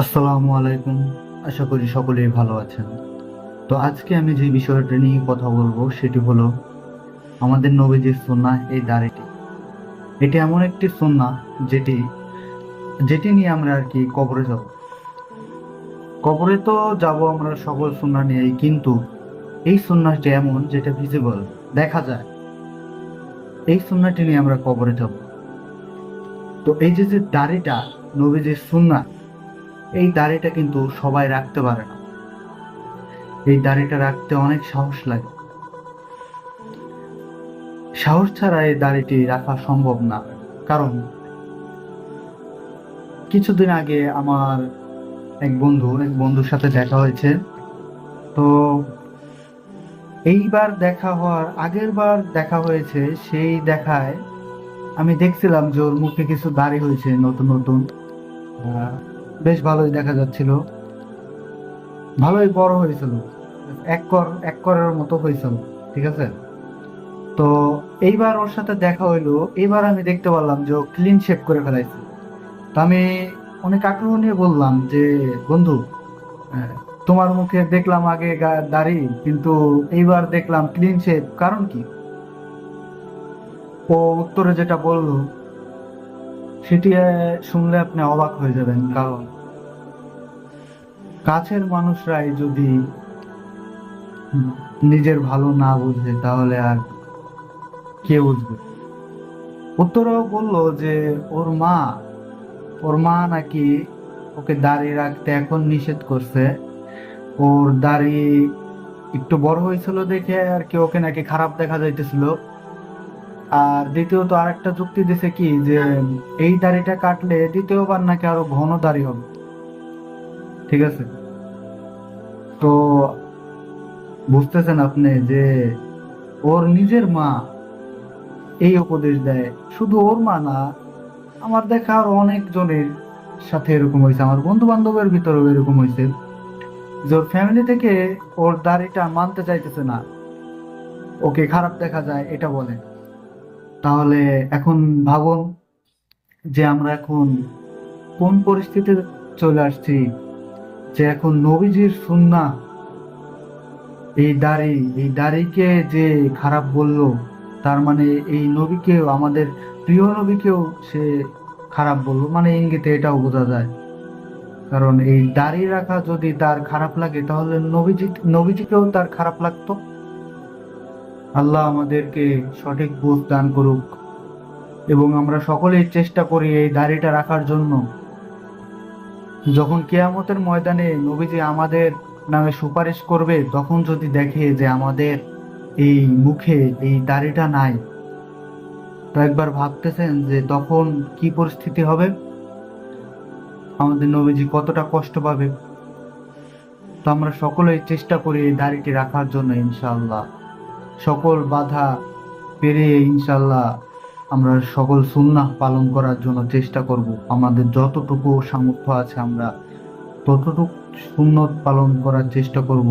আসসালামু আলাইকুম। আশা করি সকলেই ভালো আছেন। তো আজকে আমি যে বিষয়টা নিয়ে কথা বলব সেটি হলো আমাদের নবীজির সুন্নাহ এই দাড়িটি। এটি এমন একটি সুন্নাহ যেটি যেটি নিয়ে আমরা আর কি কবরে যাব। কবরে তো যাব আমরা সকল সুন্নাহ নিয়েই, কিন্তু এই সন্ন্যাসটি এমন যেটা ভিজিবল দেখা যায়। এই সুন্নাহটি নিয়ে আমরা কবরে যাব। তো এই যে যে দাড়িটা নবীজির সুন্নাহ এই দাড়িটা কিন্তু সবাই রাখতে পারে না। এই দাড়িটা রাখতে অনেক সাহস লাগে। সাহস ছাড়া এই দাড়িটি রাখা সম্ভব না, কারণ কিছুদিন আগে আমার এক বন্ধু, এক বন্ধুর সাথে দেখা হয়েছে। তো এইবার দেখা হওয়ার, আগের বার দেখা হয়েছে, সেই দেখায় আমি দেখছিলাম যে ওর মুখে কিছু দাড়ি হয়েছে, নতুন নতুন। বেশ ভালোই দেখা যাচ্ছিল। ভালোই বড় হয়েছিল। এক কর, এক করের মতো হয়েছিল, ঠিক আছে? তো এইবার ওর সাথে দেখা হইল, এইবার আমি দেখতে পারলাম যে ও ক্লিন শেপ করে ফেলাইছে। তো আমি অনেক আগ্রহ নিয়ে বললাম যে, বন্ধু তোমার মুখে দেখলাম আগে দাড়ি, কিন্তু এইবার দেখলাম ক্লিন শেপ কারণ কি? ও উত্তরে যেটা বলল, সেটি শুনলে আপনি অবাক হয়ে যাবেন, কারণ কাছের মানুষরাই যদি নিজের ভালো না বুঝে, তাহলে আর কে বুঝবে? উত্তরাও বলল যে, ওর মা ওর মা নাকি ওকে দাড়ি রাখতে এখন নিষেধ করছে। ওর দাড়ি একটু বড় হয়েছিল দেখে আর কি ওকে নাকি খারাপ দেখা যাইতেছিল। আর দ্বিতীয়ত আরেকটা যুক্তি দিছে কি যে, এই দাড়িটা কাটলে দ্বিতীয়বার নাকি আরও ঘন দাড়ি হবে। ঠিক আছে? তো বুঝতেছেন আপনি যে ওর নিজের মা এই উপদেশ দেয়। শুধু ওর মা না, আমার দেখা আর অনেকজনের সাথে এরকম হয়েছে। আমার বন্ধু বান্ধবের ভিতরেও এরকম হয়েছে। যে ওর ফ্যামিলি থেকে ওর দাড়িটা মানতে চাইতেছে না। ওকে খারাপ দেখা যায়, এটা বলে। তাহলে এখন ভাবুন যে আমরা এখন কোন পরিস্থিতিতে চলে আসছি? যে এখন নবীজির সুন্না এই দাড়ি, এই দাড়িকে যে খারাপ বলল, তার মানে এই নবীকেও, আমাদের প্রিয় নবীকেও সে খারাপ বলল। মানে ইঙ্গিতে এটাও বোঝা যায়। কারণ এই দাড়ি রাখা যদি তার খারাপ লাগে, তাহলে নবীজি, নবীজিকেও তার খারাপ লাগতো। আল্লাহ আমাদেরকে সঠিক বুঝ দান করুক। এবং আমরা সকলেই চেষ্টা করি এই দাড়িটা রাখার জন্য। যখন কেয়ামতের ময়দানে নবীজি আমাদের নামে সুপারিশ করবে, তখন যদি দেখে যে আমাদের এই মুখে এই দাড়িটা নাই, তো একবার ভাবতেছেন যে তখন কি পরিস্থিতি হবে? আমাদের নবীজি কতটা কষ্ট পাবে? তো আমরা সকলেই চেষ্টা করি এই দাড়িটি রাখার জন্য ইনশাল্লাহ সকল বাধা পেরিয়ে ইনশাআল্লাহ আমরা সকল সুন্নাহ পালন করার জন্য চেষ্টা করব। আমাদের যতটুকু সামর্থ্য আছে আমরা ততটুকু সুন্নত পালন করার চেষ্টা করব।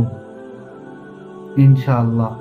ইনশাআল্লাহ।